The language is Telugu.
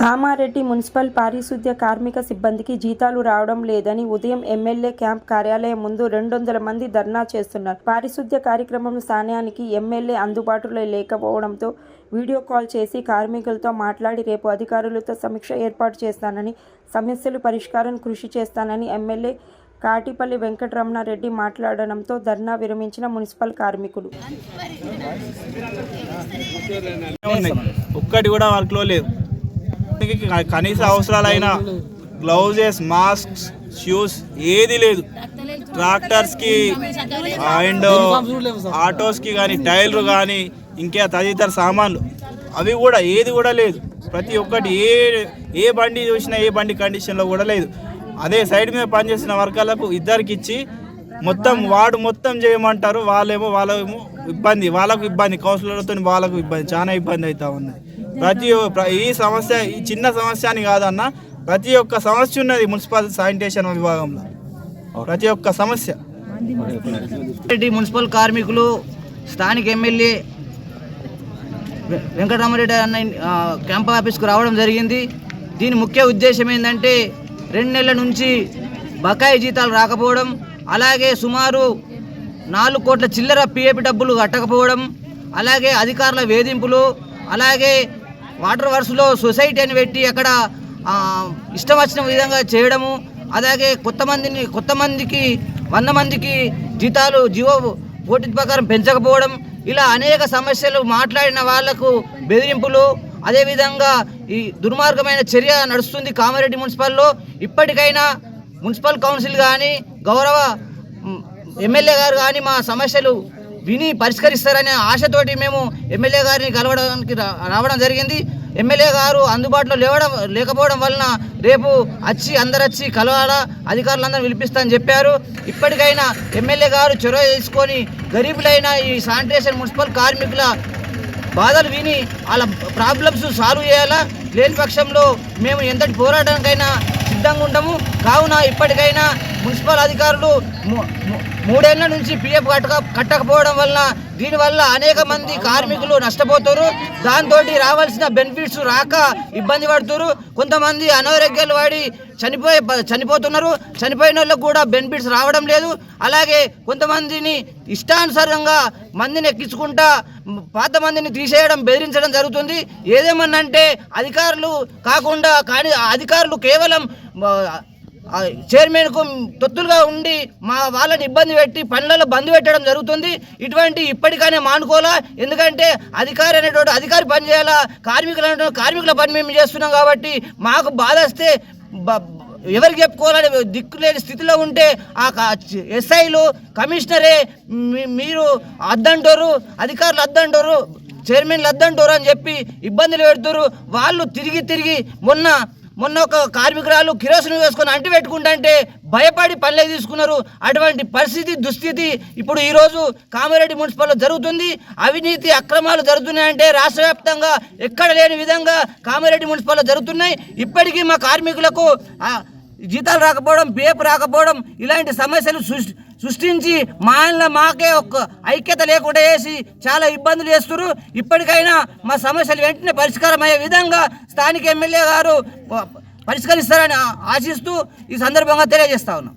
కామారెడ్డి మున్సిపల్ పారిశుద్ధ్య కార్మిక సిబ్బందికి జీతాలు రావడం లేదని ఉదయం ఎమ్మెల్యే క్యాంప్ కార్యాలయం ముందు రెండు వందల మంది ధర్నా చేస్తున్నారు. పారిశుద్ధ్య కార్యక్రమం స్థానానికి ఎమ్మెల్యే అందుబాటులో లేకపోవడంతో వీడియో కాల్ చేసి కార్మికులతో మాట్లాడి రేపు అధికారులతో సమీక్ష ఏర్పాటు చేస్తానని సమస్యలు పరిష్కారం కృషి చేస్తానని ఎమ్మెల్యే కాటిపల్లి వెంకటరమణారెడ్డి మాట్లాడడంతో ధర్నా విరమించిన మున్సిపల్ కార్మికులు. ఒక్కటి కూడా వర్క్లో లేదు. వాటికి కనీస అవసరాలైన గ్లౌజెస్ మాస్క్స్ షూస్ ఏది లేదు. ట్రాక్టర్స్కి అండ్ ఆటోస్కి కానీ టైర్లు కానీ ఇంకా తదితర సామాన్లు. అవి కూడా ఏది కూడా లేదు. ప్రతి ఒక్కటి ఏ ఏ బండి చూసినా ఏ బండి కండిషన్లో కూడా లేదు. అదే సైడ్ మీద పనిచేసిన వర్కర్లకు ఇద్దరికి ఇచ్చి మొత్తం వాడు మొత్తం చేయమంటారు. వాళ్ళేమో వాళ్ళేమో ఇబ్బంది వాళ్ళకు ఇబ్బంది. కౌన్సిలర్లతో వాళ్ళకు ఇబ్బంది. చాలా ఇబ్బంది అవుతా ఉంది. ప్రతి ఒ- ఈ సమస్య ఈ చిన్న సమస్య అని కాదన్న ప్రతి ఒక్క సమస్య ఉన్నది మున్సిపల్ శానిటేషన్ విభాగంలో. ప్రతి ఒక్క సమస్య. మున్సిపల్ కార్మికులు స్థానిక ఎమ్మెల్యే వెంకటరామరెడ్డి అన్న క్యాంప్ ఆఫీస్కు రావడం జరిగింది. దీని ముఖ్య ఉద్దేశం ఏంటంటే రెండు నెలల నుంచి బకాయి జీతాలు రాకపోవడం అలాగే సుమారు నాలుగు కోట్ల చిల్లర పిఏపి డబ్బులు కట్టకపోవడం అలాగే అధికారుల వేధింపులు అలాగే వాటర్ వర్క్స్లో సొసైటీ అని పెట్టి అక్కడ ఇష్టం వచ్చిన విధంగా చేయడము అలాగే కొత్త మందిని కొత్త మందికి వంద మందికి జీతాలు జీవో పోటీ ప్రకారం పెంచకపోవడం ఇలా అనేక సమస్యలు మాట్లాడిన వాళ్ళకు బెదిరింపులు అదేవిధంగా ఈ దుర్మార్గమైన చర్య నడుస్తుంది కామారెడ్డి మున్సిపల్లో. ఇప్పటికైనా మున్సిపల్ కౌన్సిల్ కానీ గౌరవ ఎమ్మెల్యే గారు కానీ మా సమస్యలు విని పరిష్కరిస్తారనే ఆశతోటి మేము ఎమ్మెల్యే గారిని కలవడానికి రా- రావడం జరిగింది. ఎమ్మెల్యే గారు అందుబాటులో లేవడం లేకపోవడం వలన రేపు వచ్చి అందరు వచ్చి కలవాలా అధికారులందరూ పిలిపిస్తానని చెప్పారు. ఇప్పటికైనా ఎమ్మెల్యే గారు చొరవ తీసుకొని గరీబులైన ఈ శానిటేషన్ మున్సిపల్ కార్మికుల బాధలు విని వాళ్ళ ప్రాబ్లమ్స్ సాల్వ్ చేయాలా? లేని పక్షంలో మేము ఎంతటి పోరాటానికైనా సిద్ధంగా ఉంటాము. కావున ఇప్పటికైనా మున్సిపల్ అధికారులు మూడేళ్ళ నుంచి పిఎఫ్ కట్టక కట్టకపోవడం వలన దీనివల్ల అనేక మంది కార్మికులు నష్టపోతారు దాంతో రావాల్సిన బెనిఫిట్స్ రాక ఇబ్బంది పడుతున్నారు. కొంతమంది అనారోగ్యాలు వాడి చనిపోయే ప- చనిపోతున్నారు. చనిపోయిన వాళ్ళకు కూడా బెనిఫిట్స్ రావడం లేదు. అలాగే కొంతమందిని ఇష్టానుసారంగా మందిని ఎక్కించుకుంటా పాత మందిని తీసేయడం బెదిరించడం జరుగుతుంది. ఏదేమన్నంటే అధికారులు కాకుండా కానీ అధికారులు కేవలం చైర్మన్కు తొత్తులుగా ఉండి మా వాళ్ళని ఇబ్బంది పెట్టి పనులలో బంద్ పెట్టడం జరుగుతుంది. ఇటువంటి ఇప్పటికైనా మానుకోవాలా? ఎందుకంటే అధికారి అనేటువంటి అధికారి పని చేయాలా? కార్మికులు అనేటువంటి కార్మికుల పని మేము చేస్తున్నాం కాబట్టి మాకు బాధ వస్తే ఎవరికి చెప్పుకోవాలని దిక్కులేని స్థితిలో ఉంటే ఆ ఎస్ఐలు కమిషనరే మీ- మీరు అద్దంటారు అధికారులు అద్దంటారు చైర్మన్లు అద్దంటారు అని చెప్పి ఇబ్బందులు పెడుతున్నారు వాళ్ళు తిరిగి తిరిగి మొన్న మొన్న ఒక కార్మికురాలు కిరోసిన్ వేసుకొని అంటి పెట్టుకుంటుంటే భయపడి పనులే తీసుకున్నారు. అటువంటి పరిస్థితి దుస్థితి ఇప్పుడు ఈరోజు కామారెడ్డి మున్సిపల్లో జరుగుతుంది. అవినీతి అక్రమాలు జరుగుతున్నాయంటే రాష్ట్ర వ్యాప్తంగా ఎక్కడ లేని విధంగా కామారెడ్డి మున్సిపల్లో జరుగుతున్నాయి. ఇప్పటికీ మా కార్మికులకు జీతాలు రాకపోవడం పేపు రాకపోవడం ఇలాంటి సమస్యలు సృష్టి సృష్టించి మా ఆయన మాకే ఒక ఐక్యత లేకుండా చేసి చాలా ఇబ్బందులు చేస్తున్నారు ఇప్పటికైనా మా సమస్యలు వెంటనే పరిష్కారం అయ్యే విధంగా స్థానిక ఎమ్మెల్యే గారు పరిష్కరిస్తారని ఆశిస్తూ ఈ సందర్భంగా తెలియజేస్తా ఉన్నాం.